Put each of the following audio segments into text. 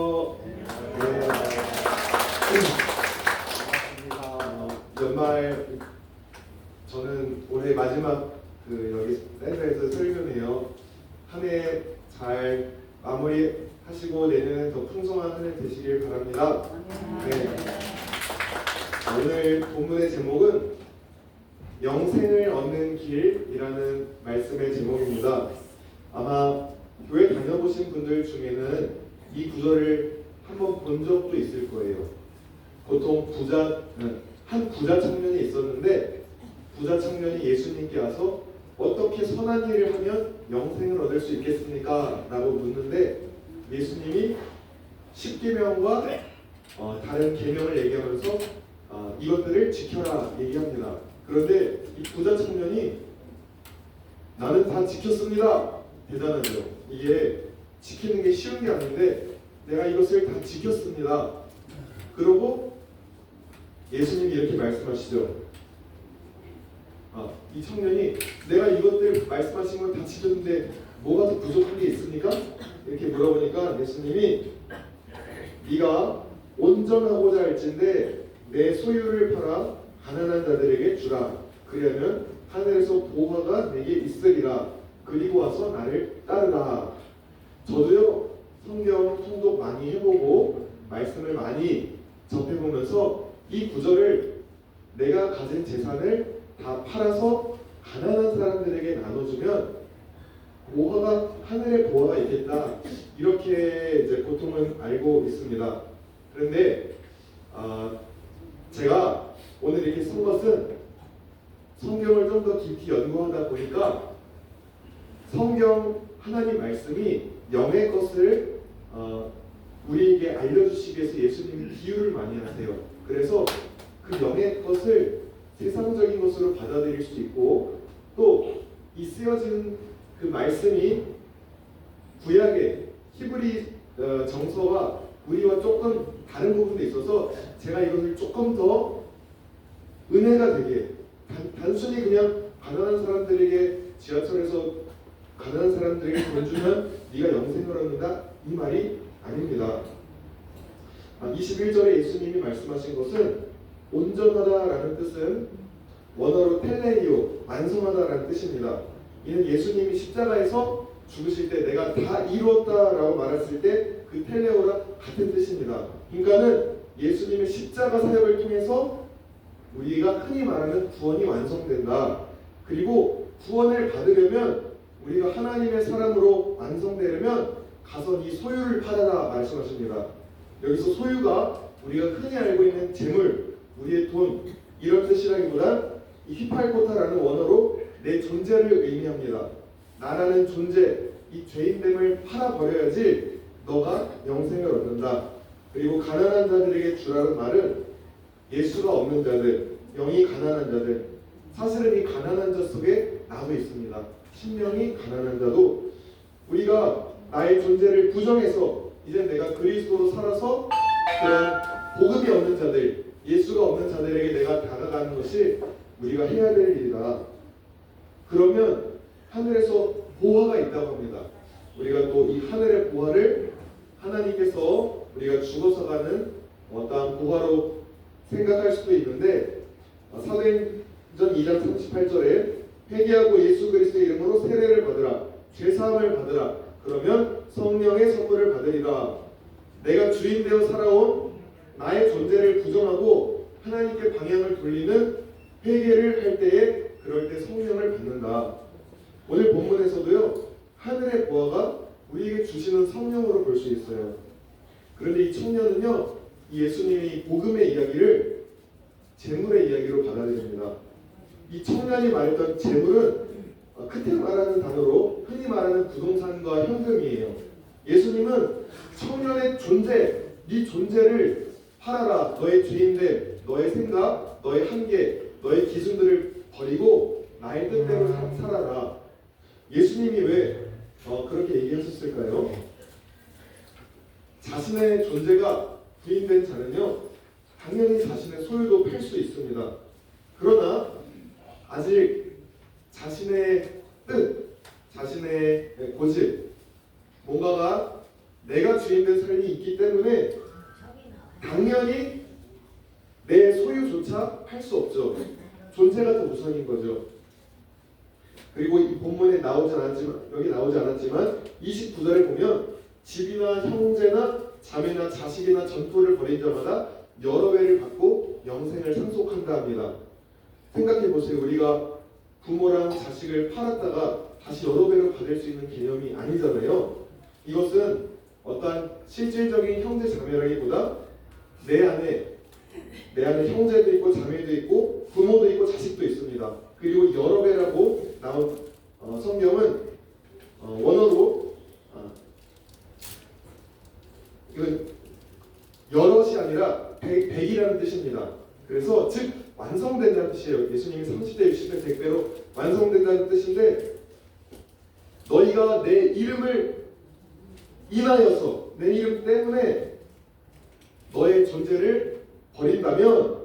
어, 네. 어, 연말 저는 올해 마지막 그 여기 센터에서 설교네요. 한 해 잘 마무리 하시고 내년엔 더 풍성한 한 해 되시길 바랍니다. 네. 오늘 본문의 제목은 영생을 얻는 길이라는 말씀의 제목입니다. 아마 교회 다녀보신 분들 중에는 이 구절을 한번 본 적도 있을 거예요. 보통 부자 한 부자 청년이 있었는데 부자 청년이 예수님께 와서 어떻게 선한 일을 하면 영생을 얻을 수 있겠습니까? 라고 묻는데 예수님이 십계명과 어, 다른 계명을 얘기하면서 어, 이것들을 지켜라 얘기합니다. 그런데 이 부자 청년이 나는 다 지켰습니다. 대단하죠. 이게 지키는 게 쉬운 게 아닌데 내가 이것을 다 지켰습니다. 그러고 예수님이 이렇게 말씀하시죠. 아, 이 청년이 내가 이것들 말씀하신 걸 다 지켰는데 뭐가 더 부족한 게 있습니까? 이렇게 물어보니까 예수님이 네가 온전하고자 할진데 내 소유를 팔아 가난한 자들에게 주라. 그러면 하늘에서 보화가 내게 있으리라. 그리고 와서 나를 따르라. 저도요 성경 통독 많이 해보고 말씀을 많이 접해보면서 이 구절을 내가 가진 재산을 다 팔아서 가난한 사람들에게 나눠주면 보화가 하늘에 보화가 있겠다 이렇게 이제 보통은 알고 있습니다. 그런데 아, 제가 오늘 이렇게 쓴 것은 성경을 좀 더 깊이 연구하다 보니까 성경 하나님 말씀이 영의 것을 어, 우리에게 알려주시기 위해서 예수님이 비유를 많이 하세요. 그래서 그 영의 것을 세상적인 것으로 받아들일 수 있고 또 이 쓰여진 그 말씀이 구약의 히브리 어, 정서와 우리와 조금 다른 부분도 있어서 제가 이것을 조금 더 은혜가 되게 단, 단순히 그냥 가난한 사람들에게 지하철에서 가난한 사람들에게 돈 주면 네가 영생을 얻는다 이 말이 아닙니다. 아, 21절에 예수님이 말씀하신 것은 온전하다라는 뜻은 원어로 텔레이오 완성하다라는 뜻입니다. 이는 예수님이 십자가에서 죽으실 때 내가 다 이루었다라고 말했을 때 그 텔레오랑 같은 뜻입니다. 그러니까는 예수님의 십자가 사역을 통해서 우리가 흔히 말하는 구원이 완성된다. 그리고 구원을 받으려면 우리가 하나님의 사람으로 완성되려면 가서 이 소유를 팔아라 말씀하십니다. 여기서 소유가 우리가 흔히 알고 있는 재물, 우리의 돈 이런 뜻이라기보다 이 히팔코타라는 원어로 내 존재를 의미합니다. 나라는 존재, 이 죄인됨을 팔아버려야지 너가 영생을 얻는다. 그리고 가난한 자들에게 주라는 말은 예수가 없는 자들, 영이 가난한 자들. 사실은 이 가난한 자 속에 나도 있습니다. 신령이 가난한 자도 우리가 나의 존재를 부정해서 이제 내가 그리스도로 살아서 그런 복음이 없는 자들, 예수가 없는 자들에게 내가 다가가는 것이 우리가 해야 될 일이다. 그러면 하늘에서 보화가 있다고 합니다. 우리가 또 이 하늘의 보화를 하나님께서 우리가 죽어서 가는 어떠한 보화로 생각할 수도 있는데 어, 사도행전 2장 38절에 회개하고 예수 그리스도의 이름으로 세례를 받으라 죄 사함을 받으라 그러면 성령의 선물을 받으리라 내가 주인 되어 살아온 나의 존재를 부정하고 하나님께 방향을 돌리는 회개를 할 때에 그럴 때 성령을 받는다. 오늘 본문에서도요 하늘의 보화가 우리에게 주시는 성령으로 볼 수 있어요. 그런데 이 청년은요 이 예수님의 복음의 이야기를 재물의 이야기로 받아들입니다. 이 청년이 말했던 재물은 어, 크테 말하는 단어로 흔히 말하는 부동산과 현금이에요. 예수님은 청년의 존재, 네 존재를 팔아라. 너의 죄인됨, 너의 생각, 너의 한계, 너의 기준들을 버리고 나의 뜻대로 사- 살아라. 예수님이 왜 어, 그렇게 얘기하셨을까요? 자신의 존재가 부인된 자는요, 당연히 자신의 소유도 팔 수 있습니다. 그러나 아직 자신의 뜻, 자신의 고집, 뭔가가 내가 주인된 삶이 있기 때문에 당연히 내 소유조차 할 수 없죠. 존재가 더 우선인 거죠. 그리고 이 본문에 나오지 않았지만 여기 나오지 않았지만 29절에 보면 집이나 형제나 자매나 자식이나 전토를 벌인 자마다 여러 배를 받고 영생을 상속한다 합니다. 생각해 보세요. 우리가 부모랑 자식을 팔았다가 다시 여러 배로 받을 수 있는 개념이 아니잖아요. 이것은 어떠한 실질적인 형제 자매라기보다 내 안에 내 안에 형제도 있고 자매도 있고 부모도 있고 자식도 있습니다. 그리고 여러 배라고 나온 어, 성경은 어, 원어로 어, 이건 여럿이 아니라 백, 백이라는 뜻입니다. 그래서 즉 완성된다는 뜻이에요. 예수님이 30대 60대 100대로 완성된다는 뜻인데 너희가 내 이름을 인하여서 내 이름 때문에 너의 존재를 버린다면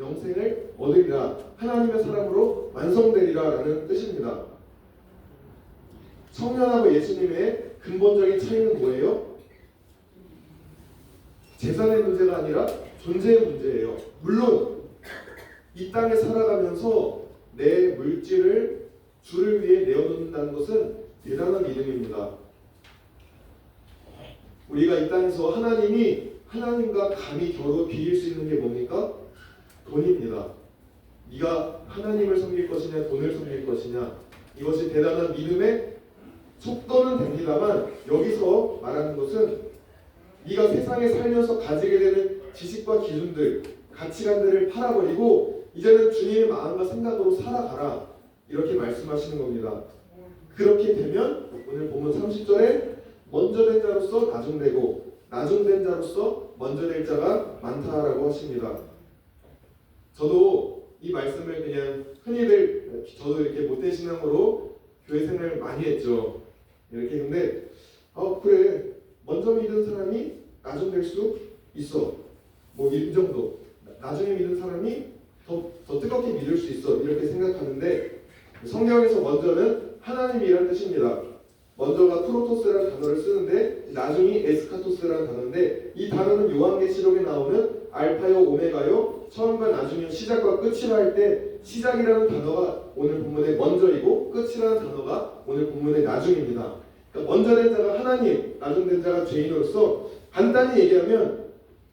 영생을 얻으리라 하나님의 사람으로 완성되리라라는 뜻입니다. 청년하고 예수님의 근본적인 차이는 뭐예요? 재산의 문제가 아니라 존재의 문제예요. 물론 이 땅에 살아가면서 내 물질을 주를 위해 내어놓는다는 것은 대단한 믿음입니다. 우리가 이 땅에서 하나님이 하나님과 감히 겨루 비길 수 있는 게 뭡니까? 돈입니다. 네가 하나님을 섬길 것이냐 돈을 섬길 것이냐 이것이 대단한 믿음의 속도는 됩니다만 여기서 말하는 것은 네가 세상에 살면서 가지게 되는 지식과 기준들 가치관들을 팔아버리고 이제는 주님의 마음과 생각으로 살아가라 이렇게 말씀하시는 겁니다. 그렇게 되면 오늘 보면 30절에 먼저 된 자로서 나중되고 나중된 자로서 먼저 될 자가 많다라고 하십니다. 저도 이 말씀을 그냥 흔히들 저도 이렇게 모태 신앙으로 교회 생활을 많이 했죠. 이렇게 근데 어 그래 먼저 믿은 사람이 나중 될수 있어. 뭐 이 정도. 나중에 믿은 사람이 더, 더 뜨겁게 믿을 수 있어. 이렇게 생각하는데 성경에서 먼저는 하나님이라는 뜻입니다. 먼저가 프로토스라는 단어를 쓰는데 나중이 에스카토스라는 단어인데 이 단어는 요한계시록에 나오는 알파요 오메가요 처음과 나중이요 시작과 끝이라 할 때 시작이라는 단어가 오늘 본문의 먼저이고 끝이라는 단어가 오늘 본문의 나중입니다. 먼저 된 자가 하나님, 나중 된 자가 죄인으로서 간단히 얘기하면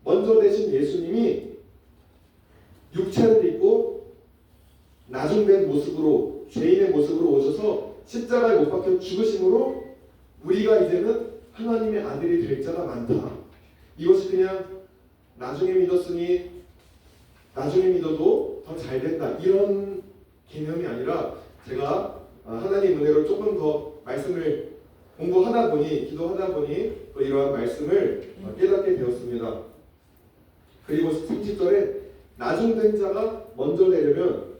먼저 되신 예수님이 육체를 입고 나중된 모습으로 죄인의 모습으로 오셔서 십자가에 못 박혀 죽으심으로 우리가 이제는 하나님의 아들이 될 자가 많다. 이것이 그냥 나중에 믿었으니 나중에 믿어도 더 잘 된다 이런 개념이 아니라 제가 아, 하나님 은혜로 조금 더 말씀을 공부하다 보니 기도하다 보니 또 이러한 말씀을 어, 깨닫게 되었습니다. 그리고 30절에 나중된 자가 먼저 되려면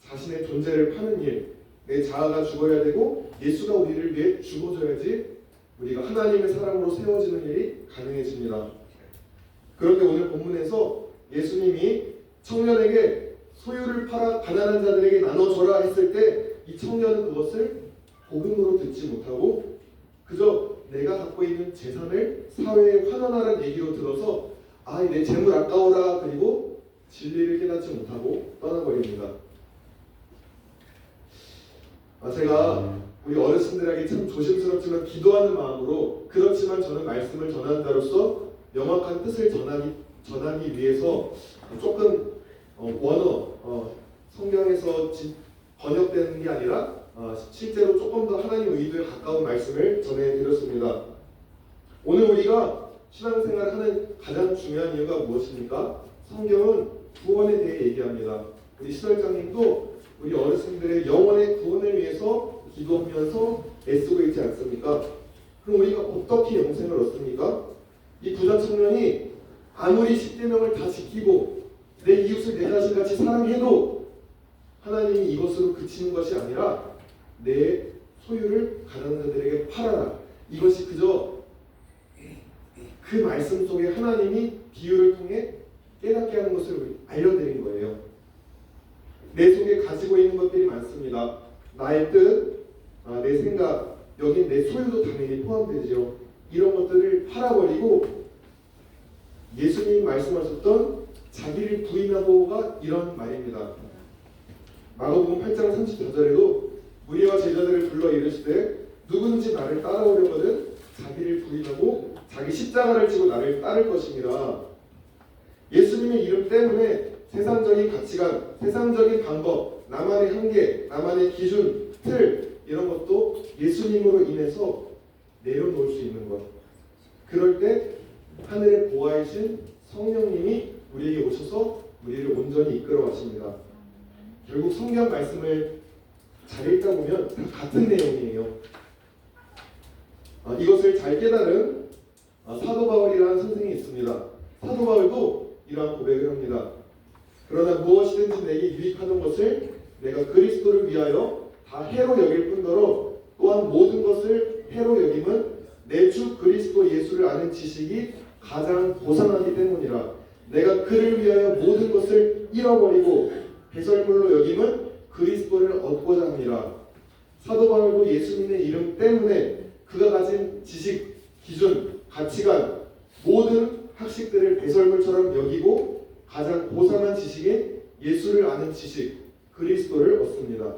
자신의 존재를 파는 일, 내 자아가 죽어야 되고 예수가 우리를 위해 죽어줘야지 우리가 하나님의 사람으로 세워지는 일이 가능해집니다. 그런데 오늘 본문에서 예수님이 청년에게 소유를 팔아 가난한 자들에게 나눠줘라 했을 때 이 청년은 그것을 복음으로 듣지 못하고 그저 내가 갖고 있는 재산을 사회에 환원하라는 얘기로 들어서 아 내 재물 아까워라 그리고 진리를 깨닫지 못하고 떠나버립니다. 아, 제가 우리 어르신들에게 참 조심스럽지만 기도하는 마음으로 그렇지만 저는 말씀을 전하는 자로서 명확한 뜻을 전하기 전하기 위해서 조금 어, 원어 어, 성경에서 지, 번역되는 게 아니라 어, 실제로 조금 더 하나님 의도에 가까운 말씀을 전해드렸습니다. 오늘 우리가 신앙생활을 하는 가장 중요한 이유가 무엇입니까? 성경은 구원에 대해 얘기합니다. 우리 시설장님도 우리 어르신들의 영혼의 구원을 위해서 기도하면서 애쓰고 있지 않습니까? 그럼 우리가 어떻게 영생을 얻습니까? 이 부자 청년이 아무리 십계명을 다 지키고 내 이웃을 내 자신같이 사랑해도 하나님이 이것으로 그치는 것이 아니라 내 소유를 가난한 자들에게 팔아라. 이것이 그저 그 말씀 속에 하나님이 비유를 통해 깨닫게 하는 것을 알려드린 거예요. 내 속에 가지고 있는 것들이 많습니다. 나의 뜻, 아, 내 생각, 여기 내 소유도 당연히 포함되죠. 이런 것들을 팔아버리고 예수님 말씀하셨던 자기를 부인하고가 이런 말입니다. 마가복음 8장 34절에도 무리와 제자들을 불러 이르시되 누구든지 나를 따라오려거든 자기를 부인하고 자기 십자가를 지고 나를 따를 것입니다. 예수님의 이름 때문에 세상적인 가치관, 세상적인 방법, 나만의 한계, 나만의 기준, 틀 이런 것도 예수님으로 인해서 내려놓을 수 있는 것. 그럴 때 하늘의 보아이신 성령님이 우리에게 오셔서 우리를 온전히 이끌어 가십니다. 결국 성경 말씀을 잘 읽다 보면 다 같은 내용이에요. 아, 이것을 잘 깨달은 아, 사도 바울이라는 선생이 있습니다. 사도 바울도 이러한 고백을 합니다. 그러나 무엇이든지 내게 유익하는 것을 내가 그리스도를 위하여 다 해로 여길 뿐더러 또한 모든 것을 해로 여김은 내 주 그리스도 예수를 아는 지식이 가장 고상하기 때문이라 내가 그를 위하여 모든 것을 잃어버리고 배설물로 여김은 그리스도를 얻고자 합니다. 사도 바울도 예수님의 이름 때문에 그가 가진 지식, 기준, 가치관 모든 학식들을 배설물처럼 여기고 가장 고상한 지식인 예수를 아는 지식 그리스도를 얻습니다.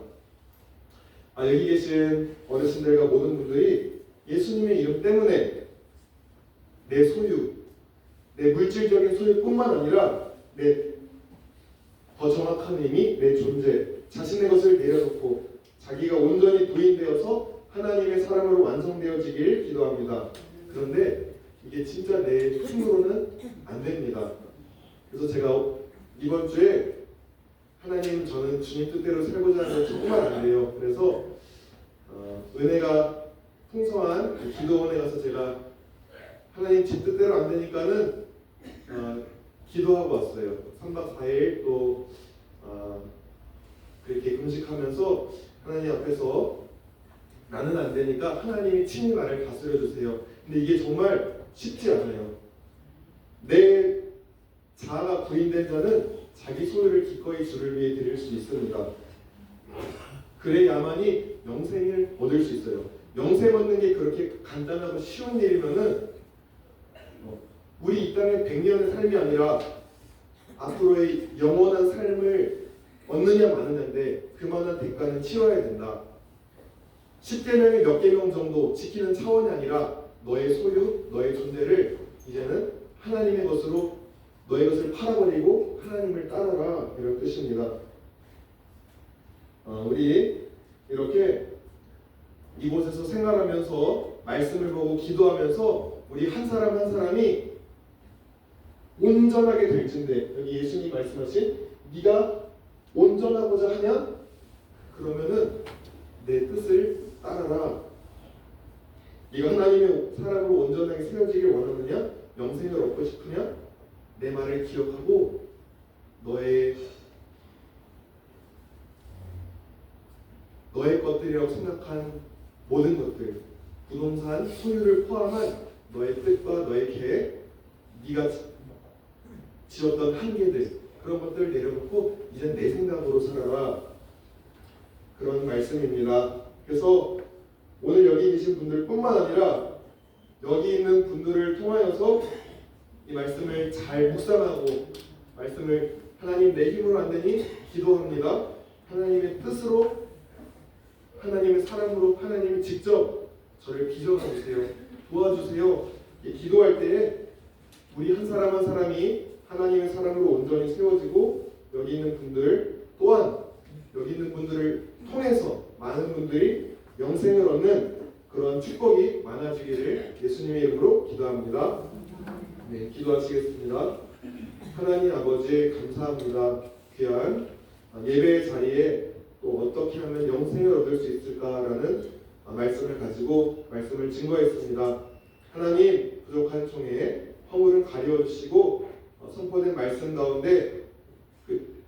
아, 여기 계신 어르신들과 모든 분들이 예수님의 이름 때문에 내 소유, 내 물질적인 소유뿐만 아니라 내 더 정확한 의미, 내 존재, 자신의 것을 내려놓고 자기가 온전히 부인되어서 하나님의 사람으로 완성되어지길 기도합니다. 그런데 이게 진짜 내 힘으로는 안 됩니다. 그래서 제가 이번 주에 하나님 저는 주님 뜻대로 살고자 하는 게 정말 안 돼요. 그래서 어, 은혜가 풍성한 그 기도원에 가서 제가 하나님 제 뜻대로 안 되니까는 어, 기도하고 왔어요. 3박 4일 또 어, 그렇게 금식하면서 하나님 앞에서 나는 안 되니까 하나님이 친히 나를 다스려 주세요. 근데 이게 정말 쉽지 않아요. 내 자아가 부인된 자는 자기 소유를 기꺼이 주를 위해 드릴 수 있습니다. 그래야만이 영생을 얻을 수 있어요. 영생 얻는 게 그렇게 간단하고 쉬운 일이면은 어, 우리 이 땅의 100년의 삶이 아니라 앞으로의 영원한 삶을 얻느냐 마느냐인데 그만한 대가는 치러야 된다. 10개명의 몇 개명 정도 지키는 차원이 아니라 너의 소유, 너의 존재를 이제는 하나님의 것으로 너의 것을 팔아버리고 하나님을 따라라 이런 뜻입니다. 어, 우리 이렇게 이곳에서 생활하면서 말씀을 보고 기도하면서 우리 한 사람 한 사람이 온전하게 될진데 여기 예수님 말씀하신 네가 온전하고자 하면 그러면은 내 뜻을 따라라. 네가 하나님의 사람으로 온전하게 세워지길 원하느냐? 영생을 얻고 싶으냐? 내 말을 기억하고 너의 너의 것들이라고 생각한 모든 것들, 부동산, 소유를 포함한 너의 뜻과 너의 계획, 네가 지었던 한계들 그런 것들을 내려놓고 이제 내 생각으로 살아라 그런 말씀입니다. 그래서 오늘 여기 계신 분들뿐만 아니라 여기 있는 분들을 통하여서 이 말씀을 잘 묵상하고 말씀을 하나님 내 힘으로 안 되니 기도합니다. 하나님의 뜻으로 하나님의 사랑으로 하나님이 직접 저를 빚어가 주세요. 도와주세요. 기도할 때에 우리 한 사람 한 사람이 하나님 온전히 세워지고 여기 있는 분들 또한 여기 있는 분들을 통해서 많은 분들이 영생을 얻는 그런 축복이 많아지기를 예수님의 이름으로 기도합니다. 네, 기도하시겠습니다. 하나님 아버지 감사합니다. 귀한 예배의 자리에 또 어떻게 하면 영생을 얻을 수 있을까라는 말씀을 가지고 말씀을 증거했습니다. 하나님 부족한 총에 허물을 가려 주시고 어, 선포된 말씀 가운데 그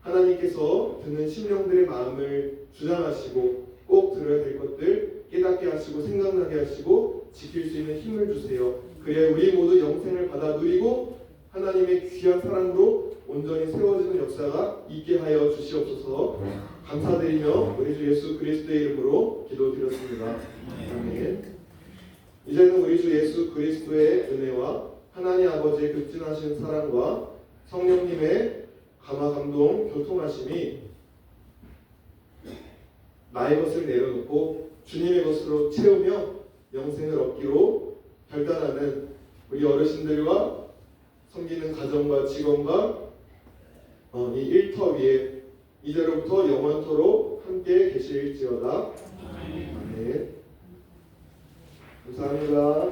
하나님께서 듣는 심령들의 마음을 주장하시고 꼭 들어야 될 것들 깨닫게 하시고 생각나게 하시고 지킬 수 있는 힘을 주세요. 그래야 우리 모두 영생을 받아 누리고 하나님의 귀한 사랑으로 온전히 세워지는 역사가 있게 하여 주시옵소서. 감사드리며 우리 주 예수 그리스도의 이름으로 기도드렸습니다. 아멘. 이제는 우리 주 예수 그리스도의 은혜와 아버지의 극진하신 사랑과 성령님의 감화 감동 교통하심이 나의 것을 내려놓고 주님의 것으로 채우며 영생을 얻기로 결단하는 우리 어르신들과 섬기는 가정과 직원과 어, 이 일터 위에 이제로부터 영원토록 함께 계실지어다. 아멘. 감사합니다.